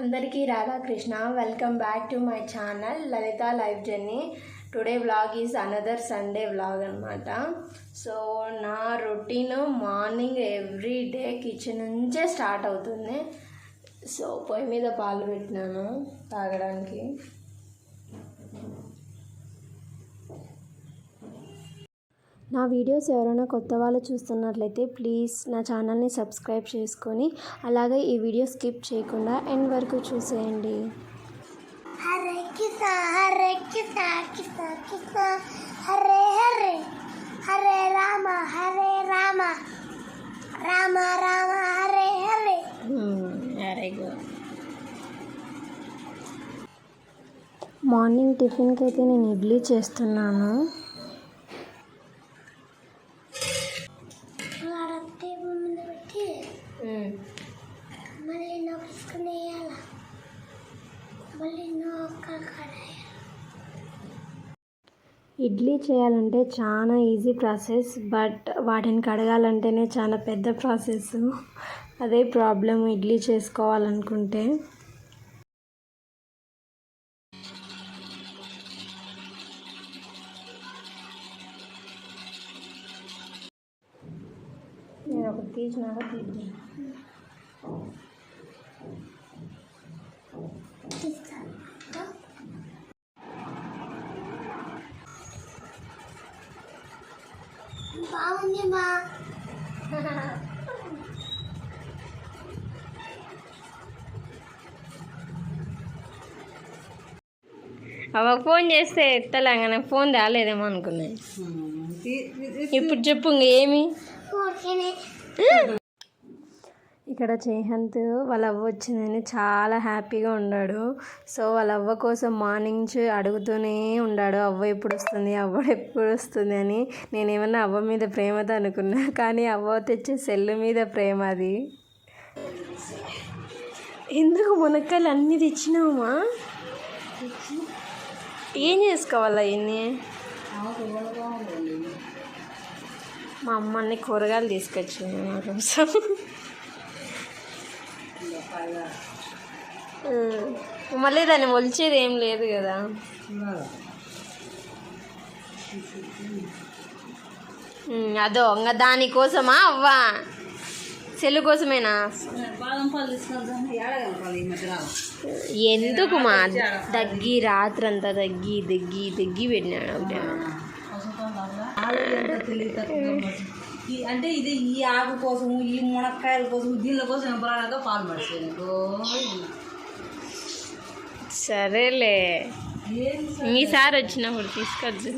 అందరికీ Radhakrishna welcome back to my channel Lalitha life journey today vlog is another Sunday vlog అనమాట so నా routine morning every day kitchen నుంచే start అవుతుంది. So పొయ్యి మీద పాలు పెట్టినాను తాగడానికి. నా వీడియోస్ ఎవరైనా కొత్త వాళ్ళు చూస్తున్నట్లయితే ప్లీజ్ నా ఛానల్ని సబ్స్క్రైబ్ చేసుకొని అలాగే ఈ వీడియో స్కిప్ చేయకుండా ఎండ్ వరకు చూసేయండి. హరే కిసా హరే కిసా కిసా కిసా Hare Hare Hare Rama Hare Rama Rama Rama Hare Hare. Very good morning టిఫిన్కి అయితే నేను ఇడ్లీ చేస్తున్నాను. ఇడ్లీ చేయాలంటే చాలా ఈజీ ప్రాసెస్ బట్ వాటిని కడగాలంటేనే చాలా పెద్ద ప్రాసెస్ అదే ప్రాబ్లం ఇడ్లీ చేసుకోవాలనుకుంటే. నేను ఒకటి తీసినాక తీద్దాం. బాగుంది మా అవ ఫోన్ చేస్తే ఎత్తలేగానే ఫోన్ తేలేదేమో అనుకున్నాను ఇప్పుడు చెప్పు ఇంక ఏమి? ఊరికేనే. ఇక్కడ చేహంత్ వాళ్ళ అవ్వ వచ్చిందని చాలా హ్యాపీగా ఉన్నాడు సో వాళ్ళ అవ్వ కోసం మార్నింగ్ నుంచి అడుగుతూనే ఉన్నాడు అవ్వ ఎప్పుడు వస్తుంది అవ్వ ఎప్పుడు వస్తుంది అని. నేనేమన్నా అవ్వ మీద ప్రేమతో అనుకున్నా కానీ అవ్వ తెచ్చే సెల్లు మీద ప్రేమ అది. ఎందుకు మునక్కాయలు అన్నీ తెచ్చినావమ్మా? ఏం చేసుకోవాలా ఇన్ని? మా అమ్మ అన్ని కూరగాయలు తీసుకొచ్చింది మా కోసం మళ్ళీ దాన్ని ఒలిచేది ఏం లేదు కదా. అదో ఇంకా దానికోసమా అవ్వా. సెల్లు కోసమేనా? ఎందుకు మా దగ్గి రాత్రంతా దగ్గి దగ్గి దగ్గి పెట్టినాడు ఒకటే అంటే ఇది ఈ ఆకు కోసం ఈ మునక్కాయల కోసం దీనిల కోసం ఎంపలాగా పాలు మడిచాను సరేలే. ఈసారి వచ్చినప్పుడు తీసుకొచ్చు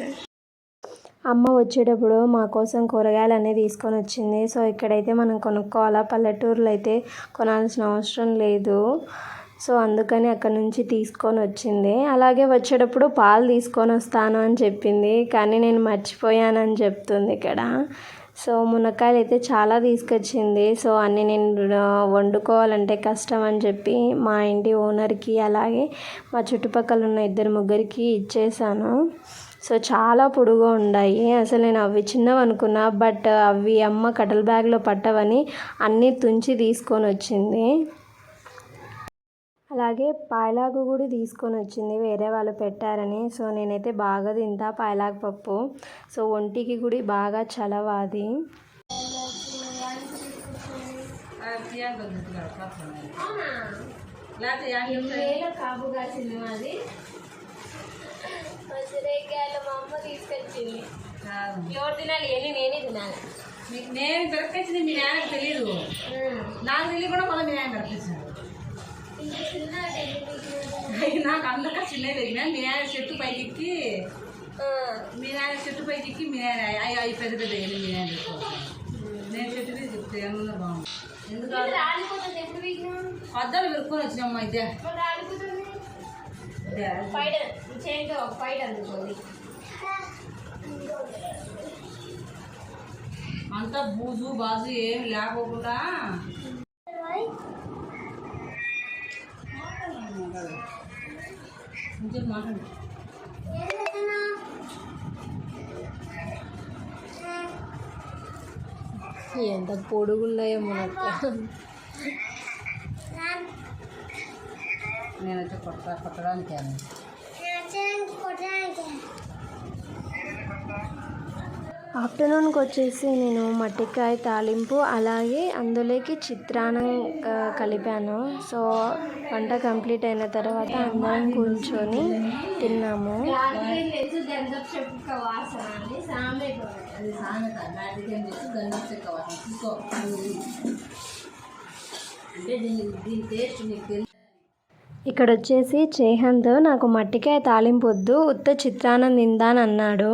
అమ్మ వచ్చేటప్పుడు మా కోసం కూరగాయలు అన్నీ తీసుకొని వచ్చింది. సో ఇక్కడైతే మనం కొనుక్కోవాలా? పల్లెటూరులో అయితే కొనాల్సిన అవసరం లేదు. సో అందుకని అక్కడ నుంచి తీసుకొని వచ్చింది. అలాగే వచ్చేటప్పుడు పాలు తీసుకొని వస్తాను అని చెప్పింది. కానీ నేను మర్చిపోయానని చెప్తుంది ఇక్కడ. సో మునక్కాయలు అయితే చాలా తీసుకొచ్చింది. సో అన్నీ నేను వండుకోవాలంటే కష్టం అని చెప్పి మా ఇంటి ఓనర్కి అలాగే మా చుట్టుపక్కల ఉన్న ఇద్దరు ముగ్గురికి ఇచ్చేసాను. సో చాలా పొడుగా ఉన్నాయి అసలు నేను అవి చిన్నవి అనుకున్నా బట్ అవి అమ్మ కటల్ బ్యాగ్లో పట్టవని అన్నీ తుంచి తీసుకొని వచ్చింది. అలాగే పాయలాగు కూడా తీసుకొని వచ్చింది వేరే వాళ్ళు పెట్టారని. సో నేనైతే బాగా తింటా పాయలాగు పప్పు. సో ఒంటికి కూడా బాగా చలవ అది. కాపు కాసింది మాది మసిరేకాయలు మా అమ్మ తీసుకొచ్చింది ఎవరు తినాలి? ఎన్ని నేనే తినాలి? నేను దొరకొచ్చింది మీ నాయనకు తెలియదు నాకు తెలియకుండా మళ్ళీ మీ నాయన దొరికించాడు నాకు అందక చిన్నది. తెలియదు మీ నాయన చెట్టు పైకి ఎక్కి మీ నాయన చెట్టు పైకి ఎక్కి మీ నాయన అవి అవి పెద్ద పెద్ద వెళ్ళి మీ నాయన నేను చెట్టు మీద చెప్తే ఏమన్నా బాగుంది ఎందుకంటే రాలిపోతుంది పద్దాలు పెరుక్కొని వచ్చినామ్మా ఇదే. అంతా బూజు బాజు ఏమి లేకోకుండా ఎంత పొడుగున్నాయో మునక్క. నేనైతే కొట్ట కొట్టడానికి అని నేను వచ్చేదానికి కొట్టడానికి ఆఫ్టర్నూన్కి వచ్చేసి నేను మట్టికాయ తాలింపు అలాగే అందులోకి చిత్రాన్నం కలిపాను. సో వంట కంప్లీట్ అయిన తర్వాత అందరం కూర్చొని తిన్నాము. అంటే దీని దీని టేస్ట్ మీకు ఇక్కడ వచ్చేసి చేహంత్ నాకు మట్టికాయ తాలింపు వద్దు ఉత్త చిత్రాన్నం తిందాని అన్నాడు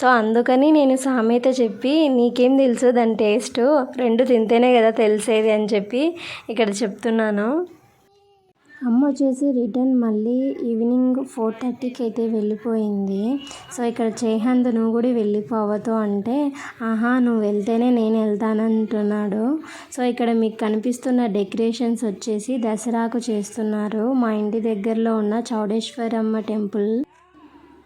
సో అందుకని నేను సామెత చెప్పి నీకేం తెలుసు దాని టేస్ట్? రెండు తింటేనే కదా తెలిసేది అని చెప్పి ఇక్కడ చెప్తున్నాను. అమ్మ వచ్చేసి రిటర్న్ మళ్ళీ ఈవినింగ్ ఫోర్ థర్టీకి అయితే వెళ్ళిపోయింది. సో ఇక్కడ చేహంద్ నువ్వు కూడా వెళ్ళిపోవద్దు అంటే ఆహా నువ్వు వెళ్తేనే నేను వెళ్తానంటున్నాడు. సో ఇక్కడ మీకు కనిపిస్తున్న డెకరేషన్స్ వచ్చేసి దసరాకు చేస్తున్నారు. మా ఇంటి దగ్గరలో ఉన్న చౌడేశ్వరమ్మ టెంపుల్.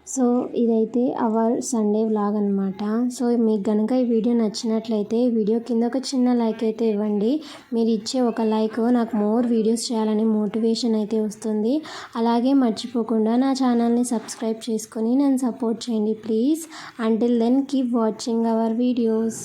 సో ఇదైతే అవర్ సండే వ్లాగ్ అనమాట సో మీకు కనుక ఈ వీడియో నచ్చినట్లయితే వీడియో కింద ఒక చిన్న లైక్ అయితే ఇవ్వండి. మీరు ఇచ్చే ఒక లైక్ నాకు మోర్ వీడియోస్ చేయాలని మోటివేషన్ అయితే వస్తుంది. అలాగే మర్చిపోకుండా నా ఛానల్ని సబ్స్క్రైబ్ చేసుకొని నన్ను సపోర్ట్ చేయండి please. Until then keep watching our videos